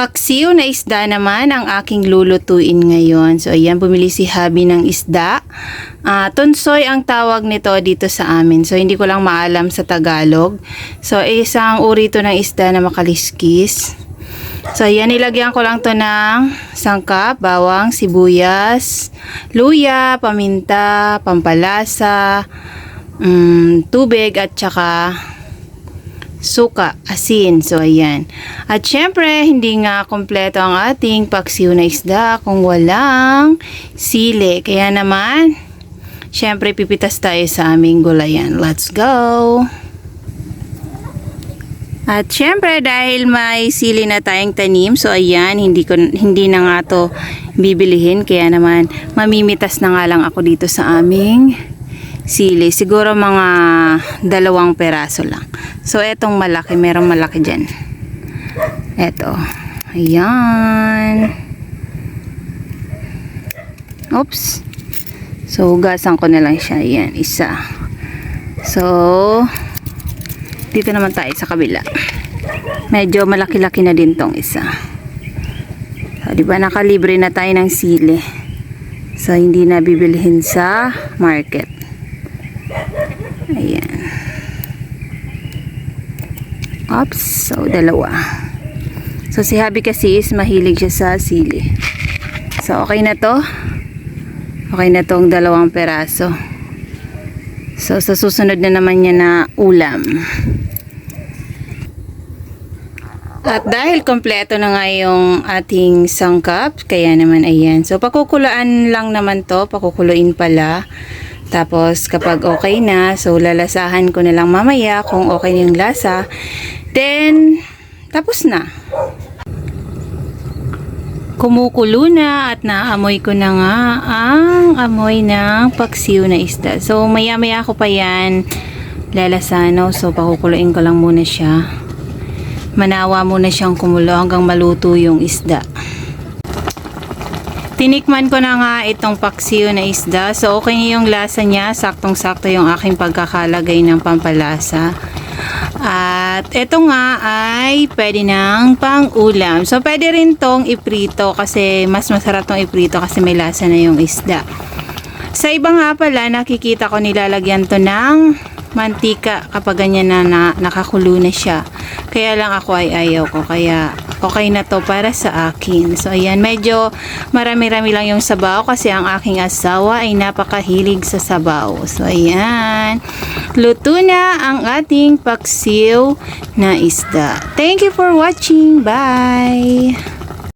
Paksiw na isda naman ang aking lulutuin ngayon. So, ayan, bumili si Habi ng isda. Ah, tunsoy ang tawag nito dito sa amin. So, hindi ko lang maalam sa Tagalog. So, isang uri ito ng isda na makaliskis. So, ayan, nilagyan ko lang to ng sangkap, bawang, sibuyas, luya, paminta, pampalasa, mm, tubig, at saka suka, asin. So, ayan. At syempre, hindi nga kompleto ang ating paksiw na isda kung walang sili. Kaya naman, syempre, pipitas tayo sa aming gulayan. Let's go! At syempre, dahil may sili na tayong tanim, so ayan, hindi, ko, hindi na nga to bibilihin. Kaya naman, mamimitas na nga lang ako dito sa aming sili. Siguro mga dalawang peraso lang. So, etong malaki, merong malaki dyan. Eto. Ayan. Oops. So, hugasan ko na lang siya. Ayan, isa. So, dito naman tayo sa kabila. Medyo malaki-laki na din tong isa. So, di ba nakalibre na tayo ng sili. So, hindi na bibilihin sa market. Ayan. Oops. So, dalawa. So, si Habi kasi is mahilig siya sa sili. So, okay na to. Okay na tong dalawang peraso. So, sa susunod na naman niya na ulam. At dahil kompleto na nga yung ating sangkap, kaya naman ayan. So, pakukulaan lang naman to. Pakukuluin pala. Tapos, kapag okay na, so lalasahan ko na lang mamaya kung okay yung lasa. Then, tapos na. Kumukulo na at naamoy ko na nga ang amoy ng paksiw na isda. So, maya-maya ko pa yan lalasano. So, pakukuluin ko lang muna siya. Manawa muna siyang kumulo hanggang maluto yung isda. Tinikman ko na nga itong paksiw na isda. So, okay yung lasa niya. Saktong-sakto yung aking pagkakalagay ng pampalasa. At ito nga ay pwede ng pang-ulam. So, pwede rin tong iprito kasi mas masarap tong iprito kasi may lasa na yung isda. Sa iba nga pala, nakikita ko nilalagyan to ng mantika kapag ganyan na, na nakakulo na siya. Kaya lang ako ay ayaw ko. Kaya okay na to para sa akin. So, ayan. Medyo marami-rami lang yung sabaw kasi ang aking asawa ay napakahilig sa sabaw. So, ayan. Luto na ang ating paksiw na isda. Thank you for watching. Bye!